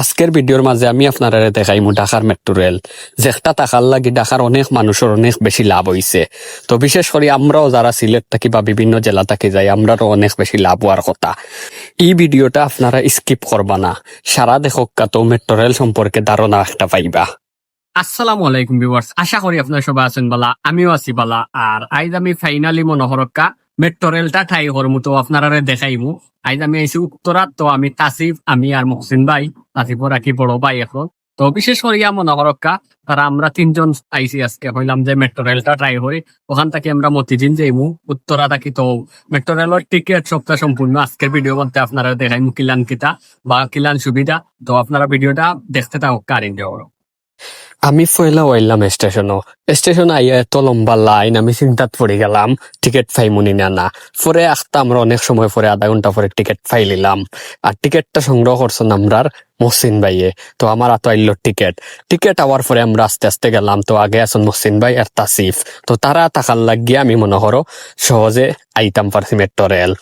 আজকের ভিডিওর মাঝে আমি আপনারা দেখাইমু ঢাকার মেট্রো রেল যেটা টাকার লাগি ঢাকার অনেক মানুষের অনেক বেশি লাভ হইছে। তো বিশেষ করে আমরাও যারা সিলেট থাকি বা বিভিন্ন জেলা থাকি যাই আমরাও অনেক বেশি লাভ হওয়ার কথা। এই ভিডিওটা আপনারা স্কিপ করবা না। সারা দেখক তো মেট্রো রেল সম্পর্কে ধারণা একটা পাইবা। আসসালামু আলাইকুম আশা করি আপনারা সবাই আছেন বালা, আমিও আছি বালা, আর আইজ আমি ফাইনালি মনোহরক্কা মেট্রো রেলটা ঠাই করমু, তো আপনারা দেখাইমু। আইজ আমি আইছি উত্তরাত, তো আমি তাসিফ, আমি আর মহসিন ভাই। তাসিফর রাখি বড় ভাই এখন। তো বিশেষ করিয়া মনোহরক্কা তারা আমরা তিনজন আইসি আজকে। হইলাম যে মেট্রো ট্রাই করি ওখান থেকে আমরা মতিঝিল যাইমু উত্তরা থাকি তো মেট্রো রেলের টিকিট সপ্তাহ সম্পূর্ণ আজকের ভিডিও মধ্যে আপনারা দেখাইমু কিলান কিতা বা কিলান সুবিধা। তো আপনারা ভিডিওটা দেখতে থাকুক কারিন দেওয়ার আমি পয়লা ওয়াইলাম স্টেশনও স্টেশন আইয়া এত লম্বা লাইন, আমি চিন্তাত পড়ে গেলাম, টিকিট ফাইমুনি না না। পরে আসতে আমরা অনেক সময় পরে আধা ঘণ্টা পরে টিকিট ফাই নিলাম আর টিকিটটা সংগ্রহ করছেন আমরার মহসিন ভাইয়ে। তো আমার আতো আইল টিকিট। টিকিট আওয়ার পরে আমরা আস্তে আস্তে গেলাম। তো আগে আছেন মহসিন ভাই আর তাসিফ। তো তারা টাকার লাগিয়ে আমি মনে করো সহজে আইতাম পারছি মেট্রো রেল।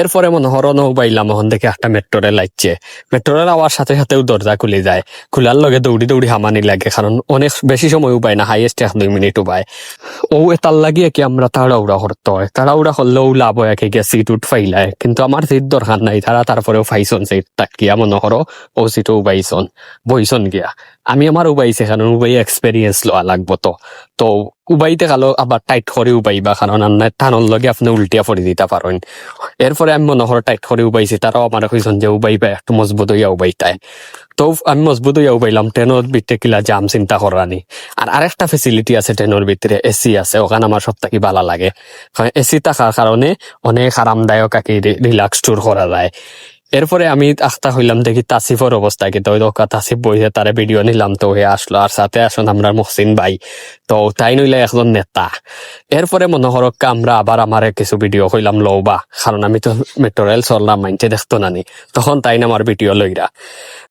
এরপরে মনে করো নৌ বাইলাম, ওখান থেকে একটা মেট্রো রেল আইছে মেট্রো রেল আওয়ার সাথে সাথেও দরজা খুলে যায়। খোলার লগে দৌড়ি দৌড়ি হামানি লাগে, কারণ অনেক বেশি সময় উপায় না হাইয়েস্ট এক দুই মিনিট উপায়। ও তার লাগিয়ে কি আমরা তাড়াউড়া করতে হয়? তাড়াউড়া করলেও লাভ হয় একে গিয়ে সিট উঠ ফাইলায় কিন্তু আমার সিট দরকার নাই, তারা তারপরেও ফাইসন সিট তাকিয়া মনে করো, ও সিটও উবাইছন বইছন গিয়া। আমি আমার উবাইছে কারণ উবাই এক্সপেরিয়েন্স লওয়া লাগবো তো। তো উবাইতে কালো আবার টাইট করে উবাইবা কারণ আন্নার টানোর লগে আপনি উল্টিয়া পড়ে দিতে পারেন এরপরে আমি মনে করো টাইট করে উবাইছি তারাও আমার কইছেন যে উবাইবা, একটু মজবুত হইয়া উবাইতায় তো আমি মজবুত হইয়া উবাইলাম ট্রেনের ভিতরে কিলা জাম চিন্তা করানি আর আরেকটা ফেসিলিটি আছে ট্রেনের ভিতরে এসি আছে, ওখানে আমার সব থাকি ভালো লাগে এসি থাকার কারণে অনেক আরামদায়ক আর কি রিল্যাক্স ট্যুর করা যায়। এরপরে আমি আখতা হইলাম দেখি তাসিফের অবস্থা কি। তো তাসিফ বইছে, তারে ভিডিও নিলাম, তো হয়ে আসলো। আর সাথে আসুন আমরা মহসিন ভাই। তো তাই নইলে একজন নেতা। এরপরে মনে করক আমরা আবার আমার কিছু ভিডিও হইলাম লওবা। কারণ আমি তো মেট্রো রেল চললাম, মাইনতে দেখতো নানি তখন তাই আমার ভিডিও লইরা।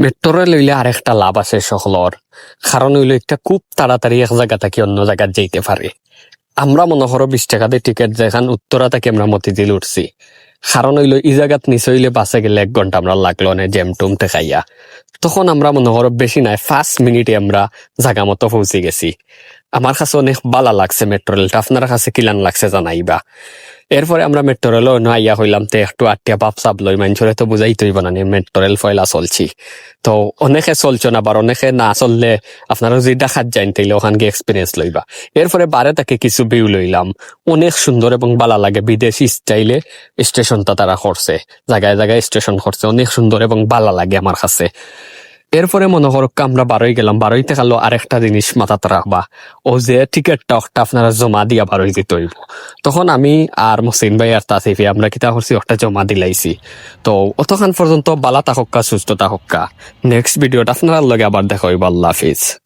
মেট্রো রেল লইলে আরেকটা লাভ আছে সকলর কারণ হইল একটা খুব তাড়াতাড়ি এক জায়গা থেকে অন্য জায়গায় যাইতে পারে। আমরা মনে করো বিশ টাকা দিয়ে টিকিট যেখান উত্তরা থেকে আমরা মতিঝিল উঠছি। কারণ হইল ই জায়গাত নিচে হইলে বাসে গেলে এক ঘণ্টা আমরা লাগল না, জ্যাম টুম খাইয়া। তখন আমরা মনে করো বেশি নাই ফার্স্ট মিনিটে আমরা জায়গা মতো পৌঁছে গেছি। আমার কাছে অনেক বালা লাগছে মেট্রো রেলটা আপনার কাছে কিলান লাগছে জানাইবা? এরপরে আমরা মেট্রো রেল আইয়া হইলাম তে একটু আটটিয়া পাপ সাপ লই মানুষরে তো বুঝাই তৈব না মেট্রো রেল ফয়লা চলছি। তো অনেকে চলছো না, আবার অনেকে না চললে আপনারা যদি দেখাত যাইন তাইলে ওখান গিয়ে এক্সপিরিয়েন্স লইবা। এরপরে বারে তাকে কিছু ভিউ লইলাম। অনেক সুন্দর এবং বালা লাগে বিদেশি স্টাইলে স্টেশনটা তারা করছে। জায়গায় জায়গায় স্টেশন করছে। অনেক সুন্দর এবং ভালো লাগে আমার কাছে। এরপরে মনে করো আমরা বারোই গেলাম বারোইতে গেল আরেকটা জিনিস মাথাতে রাখবা ও যে টিকিটটা একটা আপনারা জমা দিয়া বারোই দিতে হইব। তখন আমি আর মসিন ভাই আর তাসিফি আমরা কিতা করছি একটা জমা দিলাইছি। তো অতখান পর্যন্ত বালা তাহক্কা, সুস্থ তাহক্কা। নেক্সট ভিডিওটা আপনার লগে আবার দেখা হইব, আল্লাহ হাফিজ।